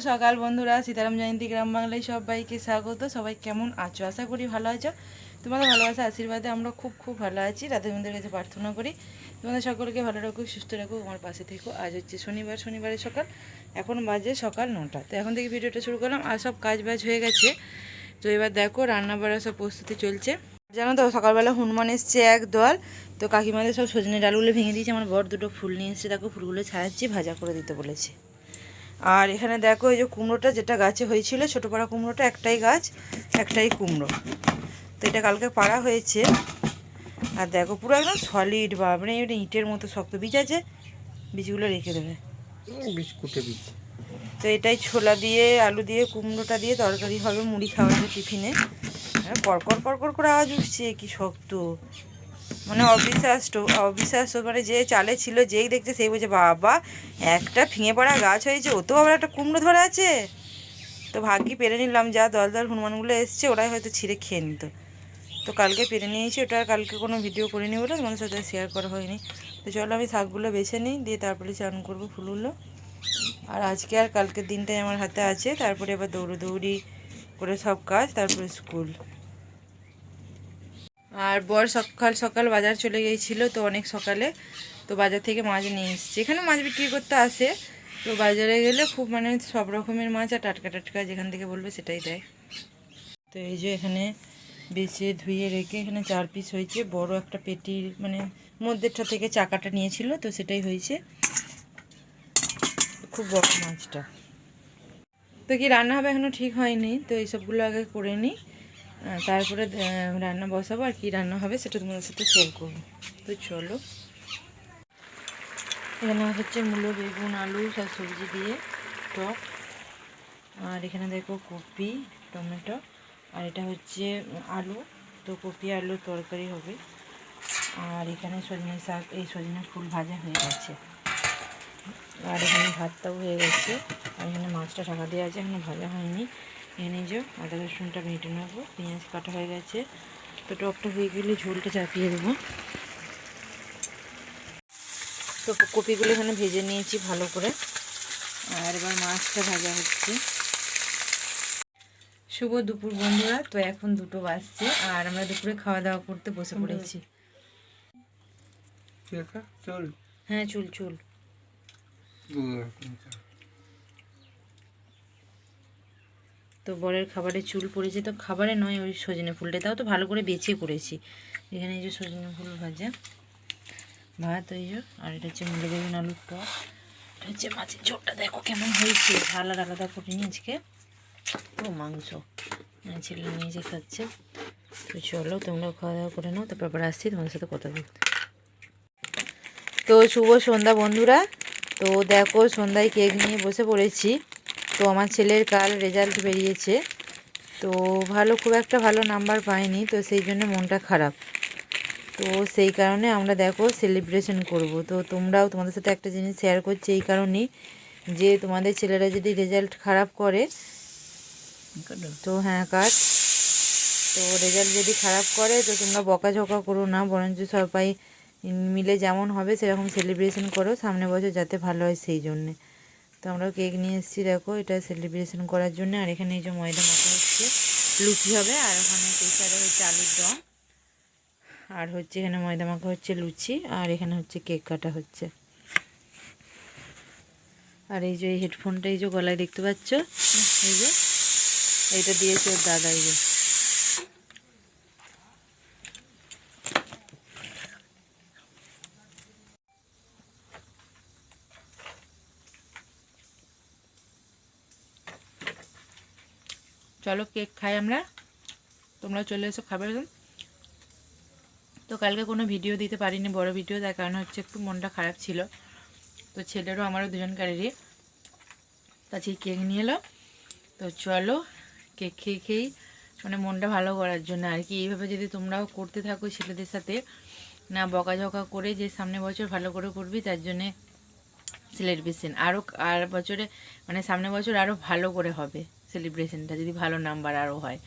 সকাল বন্ধুরা, সীতারাম জয়ন্তী গ্রাম বাংলায় সবাইকে স্বাগত। সবাই কেমন আছো? আশা করি ভালো আছো। তোমাদের ভালোবাসা আশীর্বাদে আমরা খুব খুব ভালো আছি। রাধা বন্ধুদের কাছে প্রার্থনা করি। তোমাদের সকলকে ভালো রাখুক, সুস্থ রাখুক, আমার পাশে থেকো। আজ হচ্ছে শনিবার, শনিবারের সকাল। এখন বাজে সকাল নটা। তো এখন থেকে ভিডিওটা শুরু করলাম। আর সব কাজ বাজ হয়ে গেছে। তো এবার দেখো, রান্না বাড়া সব প্রস্তুতি চলছে। জানো তো, সকালবেলা হনুমান এসছে এক দল। তো কাকিমাদের সব সজনে ডালগুলো ভেঙে দিয়েছে। আমার বর দুটো ফুল নিয়ে এসছে। দেখো, ফুলগুলো ছাড়াচ্ছি, ভাজা করে দিতে বলেছে। আর এখানে দেখো এই যে কুমড়োটা যেটা গাছে হয়েছিল ছোটো পাড়া কুমড়োটা একটাই গাছ একটাই কুমড়ো। তো এটা কালকে পাড়া হয়েছে। আর দেখো পুরো একদম সলিড বা মানে এটা ইটের মতো শক্ত বীজ আছে বীজগুলো রেখে দেবে। বীজ বীজ। তো এটাই ছোলা দিয়ে আলু দিয়ে কুমড়োটা দিয়ে তরকারি হবে মুড়ি খাওয়া যাবে টিফিনে। পরপর পরপর করে আওয়াজ উঠছে কি শক্ত। মানে অবিশ্বাস অবিশ্বাস মানে যে চালে ছিল, যেই দেখছে সেই বলছে, বাবা, একটা ভেঙে পড়া গাছ হয়েছে, ও তো আবার একটা কুমড়ো ধরে আছে। তো ভাগ্যি পেরে নিলাম, যা দল দল হনুমানগুলো এসছে, ওরাই হয়তো ছিঁড়ে খেয়ে নিত। তো কালকে পেরে নিয়েছি, ওটা কালকে কোনো ভিডিও করিনি বলে তোমাদের সাথে শেয়ার করা হয়নি। তো চলো আমি শাকগুলো বেছে নিই, দিয়ে তারপরে চান করব ফুলগুলো। আর আজকে আর কালকের দিনটাই আমার হাতে আছে, তারপরে আবার দৌড়োদৌড়ি করে সব কাজ, তারপরে স্কুল। আর বর সকাল সকাল বাজার চলে গিয়েছিল তো অনেক সকালে, তো বাজার থেকে মাছ নিয়ে এসছে। এখানে মাছ বিক্রি করতে আসে, তো বাজারে গেলে খুব মানে সব রকমের মাছ আর টাটকা টাটকা যেখান থেকে বলবে সেটাই দেয়। তো এই যে এখানে বেছে ধুয়ে রেখে এখানে চার পিস হয়েছে, বড় একটা পেটির মানে মধ্যেটা থেকে চাকাটা নিয়েছিল, তো সেটাই হয়েছে। খুব বড় মাছটা। তো কি রান্না হবে এখনও ঠিক হয়নি, তো এইসবগুলো আগে করে নিই। তারপরে রান্না বসাবো আর কি রান্না হবে সেটা তোমাদের সাথে শেয়ার করব। তো চলো। এখানে হচ্ছে মূলো, বেগুন, আলু সব সবজি দিয়ে টক। আর এখানে দেখো কপি, টমেটো। আর এটা হচ্ছে আলু। তো কপি আলু তরকারি হবে। আর এখানে সজনে শাক, এই সজনে ফুল ভাজা হয়ে গেছে। আর এখানে ভাতটাও হয়ে গেছে। আর এখানে মাছটা ঢাকা দেওয়া আছে, এখানে ভাজা হয়নি। এনে যে আদা রসুনটা বেটে নেব পেঁয়াজ কাটা হয়ে গেছে। তো টকটা হয়ে গেলে ঝোলটা চাপিয়ে দেবো। তো কপিগুলো এখানে ভেজে নিয়েছি ভালো করে। আর এবার মাছটা ভাজা হচ্ছে। শুভ দুপুর বন্ধুরা তো এখন দুটো বাজছে আর আমরা দুপুরে খাওয়া দাওয়া করতে বসে পড়েছি। হ্যাঁ চুল চুল। তো বরের খাবারে চুল পড়েছে, তো খাবারে নয়, ওই সজনে ফুলটা। তাও তো ভালো করে বেছে করেছি। এখানে এই যে সজনে ফুল ভাজা, ভাত ওই যে, আর এটা হচ্ছে মুলো বেগুন আলুর টক। এটা হচ্ছে মাছের ঝোলটা, দেখো কেমন হয়েছে। ঝাল আর আলাদা করিনি আজকে। ও, মাংস। মানে ছেলে নিয়ে যে খাচ্ছে। তো চলো তোমরাও খাওয়া দাওয়া করে নাও, তারপর আবার আসছি, তোমাদের সাথে কথা বলতে তো শুভ সন্ধ্যা বন্ধুরা। তো দেখো, সন্ধ্যায় কেক নিয়ে বসে পড়েছি। তো আমার ছেলের কাল রেজাল্ট বেরিয়েছে। তো ভালো, খুব একটা ভালো নাম্বার পায়নি তো সেই জন্য মনটা খারাপ। তো সেই কারণে আমরা দেখো সেলিব্রেশন করব। তো তোমরাও তোমাদের সাথে একটা জিনিস শেয়ার করছি, এই কারণেই যে তোমাদের ছেলেরা যদি রেজাল্ট খারাপ করে, তো হ্যাঁ কাজ তো রেজাল্ট যদি খারাপ করে, তো তোমরা বকাঝকা করো না, বরঞ্চ সবাই মিলে যেমন হবে সেরকম সেলিব্রেশন করো, সামনে বছর যাতে ভালো হয় সেই জন্যে। তো আমরা কেক নিয়ে এসেছি, দেখো, এটা সেলিব্রেশন করার জন্য। আর এখানে এই যে ময়দা মাখা হচ্ছে, লুচি হবে, আর ওখানে প্রেসারে হচ্ছে আলুর দম। আর হচ্ছে এখানে ময়দা মাখা হচ্ছে লুচি, আর এখানে হচ্ছে কেক কাটা হচ্ছে। আর এই যে এই হেডফোনটা এই যে গলায় দেখতে পাচ্ছ, এই যে, এইটা দিয়েছে ওর দাদা, এই যে। চলো কেক খাই আমরা। তোমরা চলে এসো খাবে তো কালকে কোনো ভিডিও দিতে পারিনি, বড় ভিডিও, তার কারণ হচ্ছে একটু মনটা খারাপ ছিল। তো ছেলেরও, আমারও দুজনকারেরই কাছে কেক নিয়ে এলো। তো চলো কেক খেয়ে খেয়েই মানে মনটা ভালো করার জন্য। আর কি, এইভাবে যদি তোমরাও করতে থাকো ছেলেদের সাথে, না বকাঝকা করে যে সামনে বছর ভালো করে করবি, তার জন্যে সেলিব্রেশন আরও আর বছরে মানে সামনে বছর আরও ভালো করে হবে। সেলিব্রেশনটা যদি ভালো নাম্বার আরও হয়।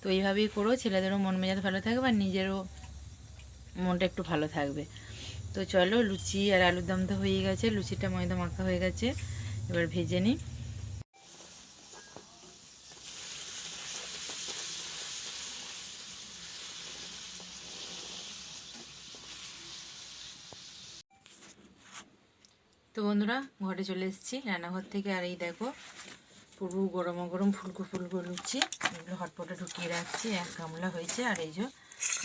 তো এইভাবেই করো, ছেলেদেরও মন মেজাজ ভালো থাকবে আর নিজেরও মনটা একটু ভালো থাকবে। তো চলো, লুচি আর আলুর দম তো হয়ে গেছে, লুচিটা ময়দা মাখা হয়ে গেছে, এবার ভেজে নিই। তো বন্ধুরা, ঘরে চলে এসেছি, রান্নাঘর থেকে। আর এই দেখো পুরো গরম গরম ফুলকো ফুলকো লুচি। এগুলো হটপটে ঢুকিয়ে রাখছি, এক গামলা হয়েছে আর এই যে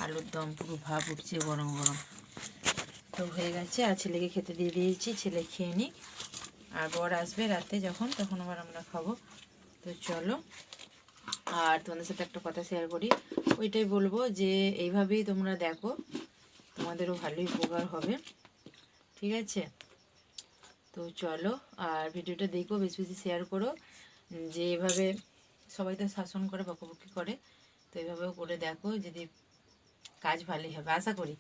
আলুর দম পুরো ভাব উঠছে গরম গরম। তো হয়ে গেছে, আর ছেলেকে খেতে দিয়ে দিয়েছি, ছেলে খেয়ে নিক। আর বর আসবে রাতে যখন, তখন আবার আমরা খাব। তো চলো, আর তোমাদের সাথে একটা কথা শেয়ার করি। ওইটাই বলব যে এইভাবেই তোমরা দেখো, তোমাদেরও ভালোই উপকার হবে। ঠিক আছে? তো চলো, আর ভিডিওটা দেখো, বেশি বেশি শেয়ার করো। যে এভাবে সবাই তো শাসন করে, বকবকি করে, তো এভাবেও করে দেখো যদি কাজ ভালোই হবে, আশা করি।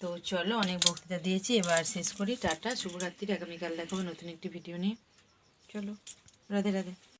তো চলো, অনেক বক্তৃতা দিয়েছি, এবার শেষ করি। টাটা, শুভরাত্রি, আগামীকাল দেখাবো নতুন একটি ভিডিও নিয়ে। চলো, রাধে রাধে।